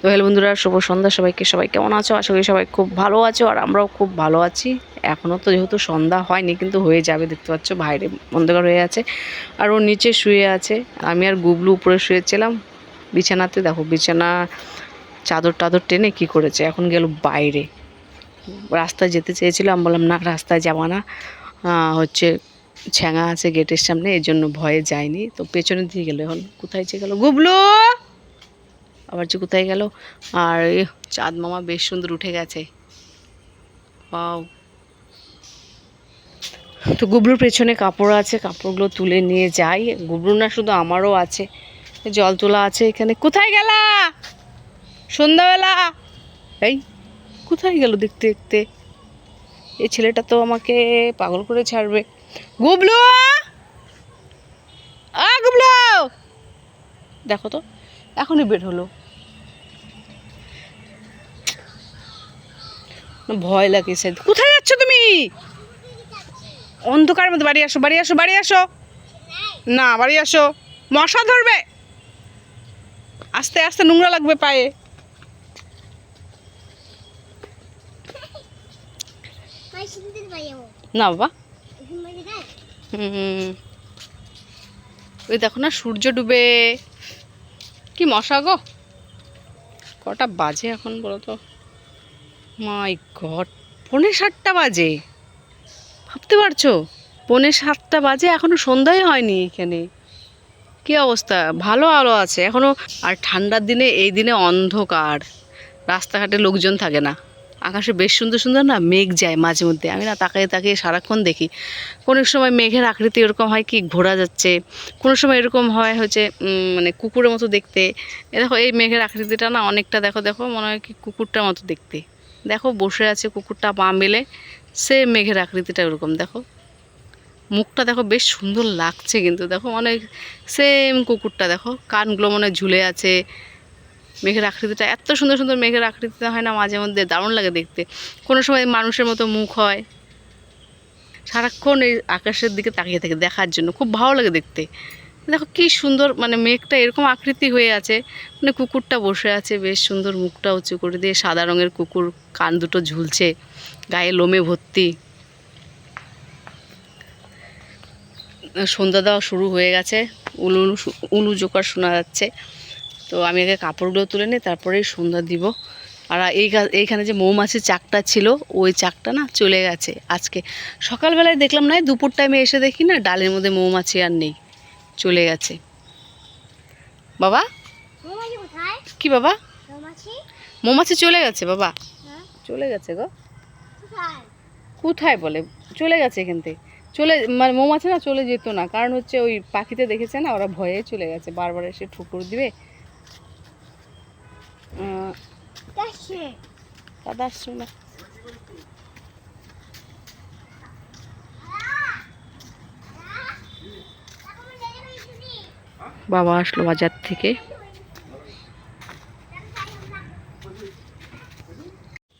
তো হ্যালো বন্ধুরা, শুভ সন্ধ্যা সবাইকে। সবাই কেমন আছো? আশা করি সবাই খুব ভালো আছো, আর আমরাও খুব ভালো আছি। এখনও তো যেহেতু সন্ধ্যা হয়নি, কিন্তু হয়ে যাবে, দেখতে পাচ্ছ, বাইরে অন্ধকার হয়ে আছে। আর ও নিচে শুয়ে আছে। আমি আর গুবলু উপরে শুয়েছিলাম। বিছানাতে, দেখো, বিছানা চাদর টাদর টেনে কি করেছে? এখন গেল বাইরে। রাস্তায় যেতে চেয়েছিলাম বললাম, না, রাস্তায় যাবা না। হচ্ছে ছ্যাঙা আছে গেটের সামনে এই জন্য ভয়ে যায়নি তো পেছনের দিকে গেলো, এখন কোথায় যে গেলো? গুবলু! আবার যে কোথায় গেল? আর চাঁদ মামা বেশ সুন্দর উঠে গেছে। Wow! তো গুবলুর পেছনে কাপড় আছে, কাপড়গুলো তুলে নিয়ে যাই। গুবলু না শুধু আমারও আছে। জল তোলা আছে এখানে। কোথায় গেলা? সন্ধ্যাবেলা? এই, কোথায় গেল দেখতে দেখতে? এই ছেলেটা তো আমাকে পাগল করে ছাড়বে। গুবলু আ গুবলু দেখো তো, এখনই বের হলো। ভয় লাগে সে কোথায় যাচ্ছ তুমি? অন্ধকারের মধ্যে বাড়ি আসো বাড়ি আসো বাড়ি আসো। না, বাড়ি আসো। মশা ধরবে। আস্তে আস্তে নোংরা লাগবে পায়ে। না, বাবা। হুম। ওই দেখো না, সূর্য ডুবে। কি মশা গো? কটা বাজে এখন বলো তো। মাই গড, পৌনে সাতটা বাজে। ভাবতে পারছ? পৌনে সাতটা বাজে, এখনও সন্ধ্যাই হয়নি এখানে। কি অবস্থা? ভালো আলো আছে, এখনও। আর ঠান্ডার দিনে, এই দিনে অন্ধকার। রাস্তাঘাটে লোকজন থাকে না। আকাশে বেশ সুন্দর সুন্দর না মেঘ যায় মাঝে মধ্যে। আমি না তাকিয়ে তাকিয়ে সারাক্ষণ দেখি। কোনো সময় মেঘের আকৃতি এরকম হয় কি ঘোরা যাচ্ছে। কোনো সময় এরকম হয় হচ্ছে মানে কুকুরের মতো দেখতে। দেখো, এই মেঘের আকৃতিটা না অনেকটা দেখো দেখো, মনে হয় কি কুকুরটার মতো দেখতে। দেখো, বসে আছে কুকুরটা পা মেলে। সে মেঘের আকৃতিটা ওরকম, দেখো। মুখটা দেখো, বেশ সুন্দর লাগছে কিন্তু, দেখো অনেক সেম কুকুরটা, দেখো। কানগুলো মনে ঝুলে আছে। মেঘের আকৃতিটা, এত সুন্দর সুন্দর মেঘের আকৃতিটা হয় না, মাঝে মধ্যে দারুণ লাগে দেখতে। কোনো সময় মানুষের মতো মুখ হয়। সারাক্ষণ এই আকাশের দিকে তাকিয়ে থাকে দেখার জন্য, খুব ভালো লাগে দেখতে। দেখো কি সুন্দর মানে মেঘটা এরকম আকৃতি হয়ে আছে। মানে কুকুরটা বসে আছে, বেশ সুন্দর মুখটা উঁচু করে দিয়ে সাদা রঙের কুকুর কান দুটো ঝুলছে, গায়ে লোমে ভর্তি। সন্ধ্যা দেওয়া শুরু হয়ে গেছে, উলু উলু জোকার শোনা যাচ্ছে। তো আমি আগে কাপড়গুলো তুলে নিই, তারপরেই সন্ধ্যা দিব। আর এই এইখানে যে মৌমাছির চাকটা ছিল, ওই চাকটা না চলে গেছে আজকে। সকালবেলায় দেখলাম না দুপুর টাইমে এসে দেখি না, ডালের মধ্যে মৌমাছি আর নেই। চলে গেছে। বাবা? কি বাবা? মৌমাছি? চলে গেছে বাবা? হ্যাঁ। চলে গেছে গো। কোথায়? বলে? চলে গেছে এখান থেকে। চলে মানে মৌমাছি না চলে যেত না। কারণ হচ্ছে ওই পাখিতে দেখেছে না ওরা ভয়ে চলে গেছে। বারবার এসে ঠুকুর দিবে। দাদা আসছো না বাবা আসলো বাজার থেকে।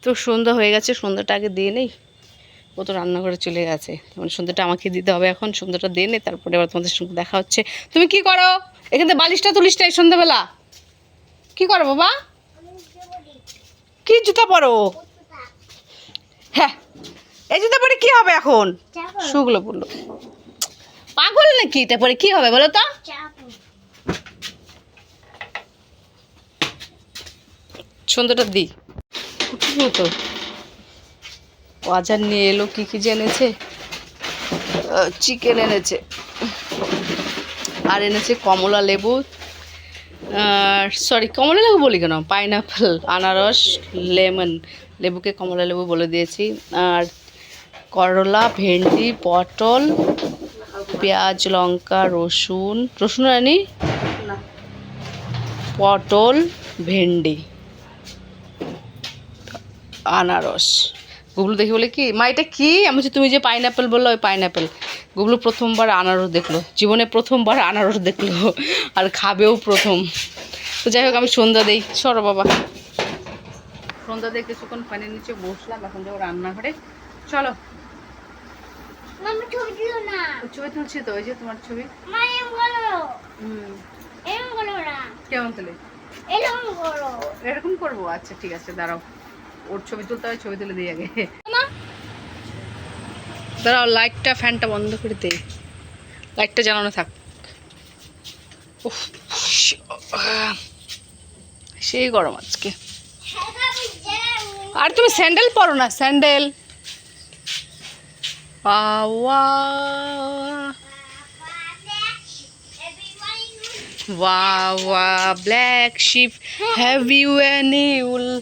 তো সন্ধ্যা হয়ে গেছে সন্ধ্যাটা আগে দিয়ে নেই। ও তো রান্না করে চলে গেছে। মানে সন্ধ্যাটা আমাকে দিতে হবে এখন সন্ধ্যাটা দিয়ে নেই তারপরে আবার তোমাদের সঙ্গে দেখা হচ্ছে। তুমি কি করো? এখান থেকে বালিশটা তুলিস না এই সন্ধ্যাবেলা। কি করো বাবা? কি জুতা পরো? হ্যাঁ এই জুতা পরে কি হবে এখন? শুকলো পড়ল পাগল নাকি এটা পরে কি হবে বলো তো? সন্ধ্যাটা দিই তো বাজার নিয়ে এলো, কি কি জেনেছে চিকেন এনেছে। আর এনেছে কমলা লেবু। সরি কমলা লেবু বলি কেন? পাইনাপেল আনারস লেমন লেবুকে কমলা লেবু বলে দিয়েছি। আর করলা, ভেন্ডি, পটল, পেঁয়াজ, লঙ্কা, রসুন। রসুন আনি পটল ভেন্ডি আনারস। গুগলু দেখে বলে কি মা এটা কি? আমি বলছি তুমি যে পাইনাপেল বলল ওই পাইনাপেল। গুগলু প্রথমবার আনারস দেখল জীবনে প্রথমবার আনারস দেখল আর খাবেও প্রথম। তো যাই হোক আমি সন্ধ্যা দেই। সরো বাবা। সন্ধ্যা দিয়ে কিছুক্ষণ পানির নিচে বসলাম এখন যাব রান্নাঘরে। চলো। ছবি তুলছি তো ওই যে তোমার ছবি। হুম। কেমন তুলে? এরকম করব? আচ্ছা ঠিক আছে দাঁড়াও। ওর ছবি তুলতে হয় ছবি তুলে দিই আগে। দাঁড়াও লাইটটা ফ্যানটা বন্ধ করে দে। লাইটটা জ্বালানো থাক। সেই গরম আজকে। আর তুমি স্যান্ডেল পরো না sandal. Baa baa black sheep have you any wool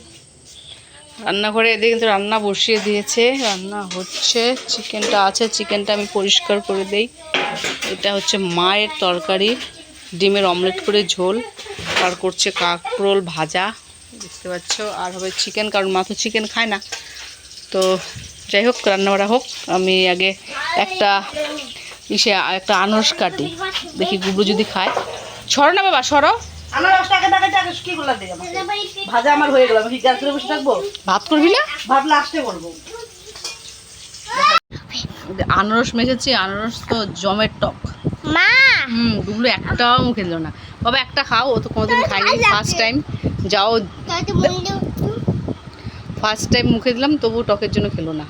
রান্নাঘরে এদিকে কিন্তু রান্না বসিয়ে দিয়েছে। রান্না হচ্ছে, চিকেনটা আছে, চিকেনটা আমি পরিষ্কার করে দেই। এটা হচ্ছে মায়ের তরকারি। ডিমের অমলেট করে ঝোল। আর করছে কাঁকরোল ভাজা। দেখতে পাচ্ছ, আর হবে চিকেন, কারণ মা তো চিকেন খায় না। তো যাই হোক, রান্নাবাড়া হোক। আমি আগে একটা ইসে, একটা আনারস কাটি। দেখি গুবলু যদি খায়। সরো না বাবা সরো। আনারস টাকা টাকা টাকা কি গুলা দিই ভাজা আমার হয়ে গেল আমি কি গ্যাস বসে থাকব? ভাত করবি না? ভাত লাস্টে করব। আনারস মেখেছি আনারস তো জমের টক। মা! হুম একটাও মুখে দিল না। বাবা একটা খাও ও তো কোনোদিন খাইনি ফার্স্ট টাইম যাও। ফার্স্ট টাইম মুখে দিলাম তবু টকের জন্য খেলো না।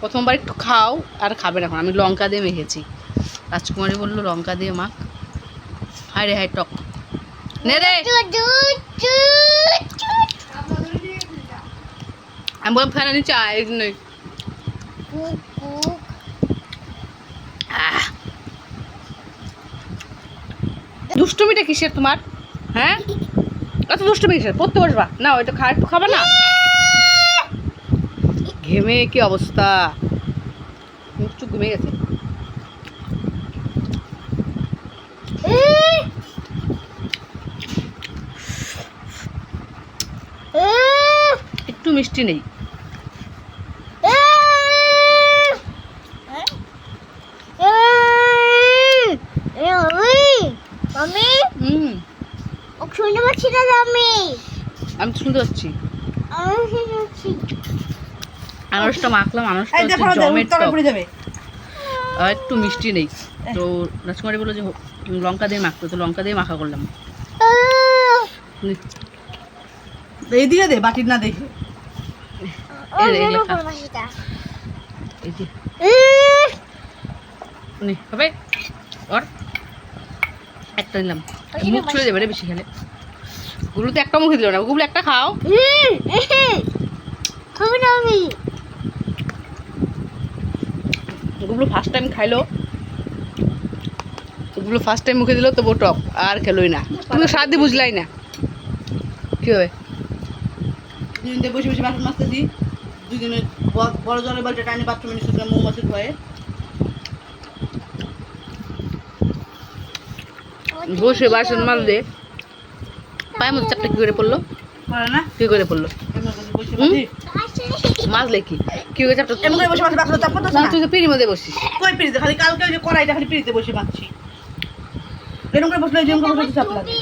প্রথমবার একটু খাও আর খাবে না এখন। আমি লঙ্কা দিয়ে মেখেছি। রাজকুমারী বলল লঙ্কা দিয়ে মাখ। হায় রে হায় টক। নে রে। আমি বললাম ফ্যানের নিচে আয়। আহ। দুষ্টুমিটা কিসের তোমার? হ্যাঁ? কত দুষ্টুমি কিসের? পড়তে বসবা। না ওইটা খা একটু খাবা না? ঘেমে কি অবস্থা? মুখ ঘুমে গেছে একটু মিষ্টি নেই। আমি শুনতে পাচ্ছি না আমি আমি শুনতে পাচ্ছি। আমি শুনতে পাচ্ছি আনারসটা মাখলাম আনারসটা হচ্ছে জমের টক। একটু মিষ্টি নেই। তো রাজকুমারী বলল যে লঙ্কা দিয়ে মাখতে তো লঙ্কা দিয়ে মাখা করলাম। নে, এই দিয়ে দে বাটির না দেখে। হবে? ওর। একটা নিলাম মুখ ছুঁড়ে দেবে রে বেশি খেলে। গুলো তো একটা মুখে দিল না। গুলো একটা খাও। গুলো ফার্স্ট টাইম খাইলো। গুলো ফার্স্ট টাইম মুখে দিল তবু টক। আর খেলোই না। তুমি সাদি বুঝলাই না। কি হবে? দুদিন বসে বসে বাসন দিই দুদিনে ব- বড় জলের বালতি টানি বাথরুমে নিয়ে শুকনো মৌমাছির ভয়ে বসে বাসন মারলে পায়ের মধ্যে চাপটা কি করে পড়ল? না? কি করে পড়ল? মারলে কি? কি করে চাপটা এমন করে বসে বাসন বাসন চাপ না তুই তো পিড়ির মধ্যে বসিস কই পিড়িতে? খালি কালকে ওই যে কড়াইটা খালি পিড়িতে বসে মাখছি এরকম করে বসলে যেরকম করে বসে চাপ লাগে।